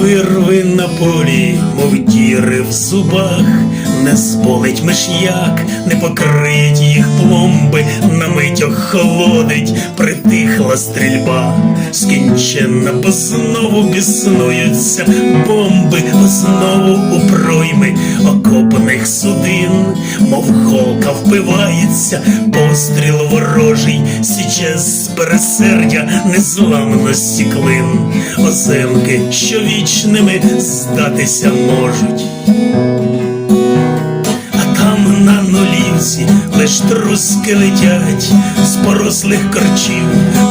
вирви на полі, мов діри в зубах, не сполить миш'як, не покриють їх пломби, охолодить, притихла стрільба, скінчена, бо знову біснуються бомби, знову у пройми окопаних судин, мов голка впивається, постріл ворожий, січе з пересердя незламності клин, оземки, що вічними здатися можуть. Нулівці лиш труски летять з порослих корчів.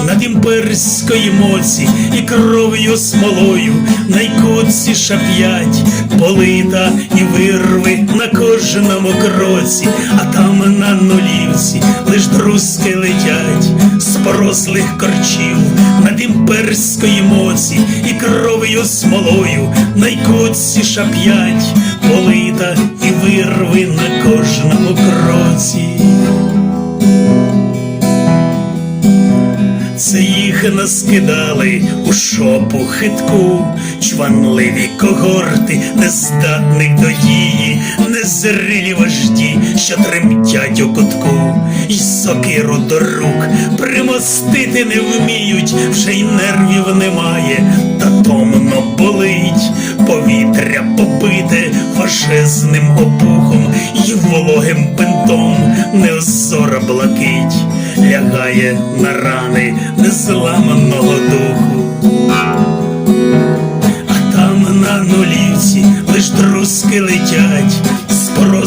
Над імперської моці і кров'ю смолою найкутці шап'ять, полита і вирви на кожному кроці, а там на нулівці лиш друзки летять з порослих корчів. Над імперської моці і кров'ю смолою найкутці шап'ять, полита і вирви на кожному кроці. Це їх наскидали у шопу хитку, чванливі когорти, нездатних до дії, незрілі вожді, що тремтять у кутку, й сокиру до рук примостити не вміють, вже й нервів немає, та болить, повітря побите фашизним опухом. І вологим бинтом неозора блакить. Лягає на рани незламаного духу. А там на нулівці лиш труски летять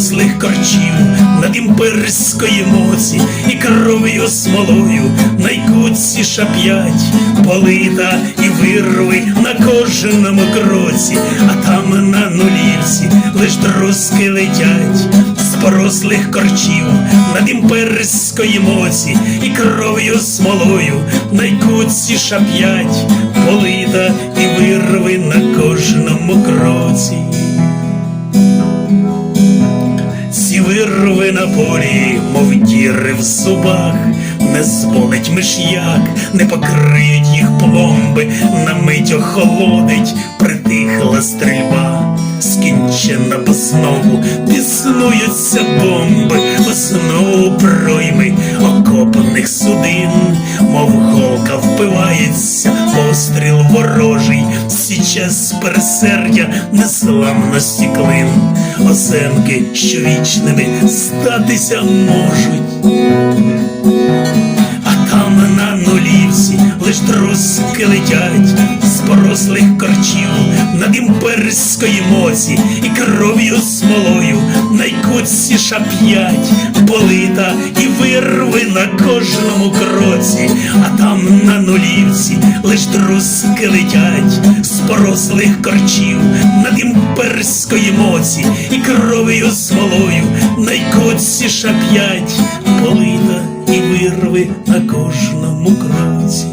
з порослих корчів над імперської моці і кров'ю смолою найкутці шап'ять, полита і вирви на кожному кроці, а там на нулівці лиш друзки летять з порослих корчів над імперської моці і кров'ю смолою найкутці шап'ять, полита і вирви на кожному кроці. Вирви на полі, мов діри в зубах, не зболить миш'як, не покриють їх пломби, на мить охолодить, притихла стрільба, скінчена, бо знову біснуються бомби, знову пройми окопаних судин, січе з пересердя незламності клин, оземки, що вічними статися можуть. А там на нулівці лиш друзки летять з порослих корчів над імперської моці і кров'ю смолою. Найкутці шап'ять, полита і вирви на кожному кроці, а там на нулівці лиш друзки летять з порослих корчів над імперської моці і кров'ю смолою. Найкутці шап'ять, полита і вирви на кожному кроці.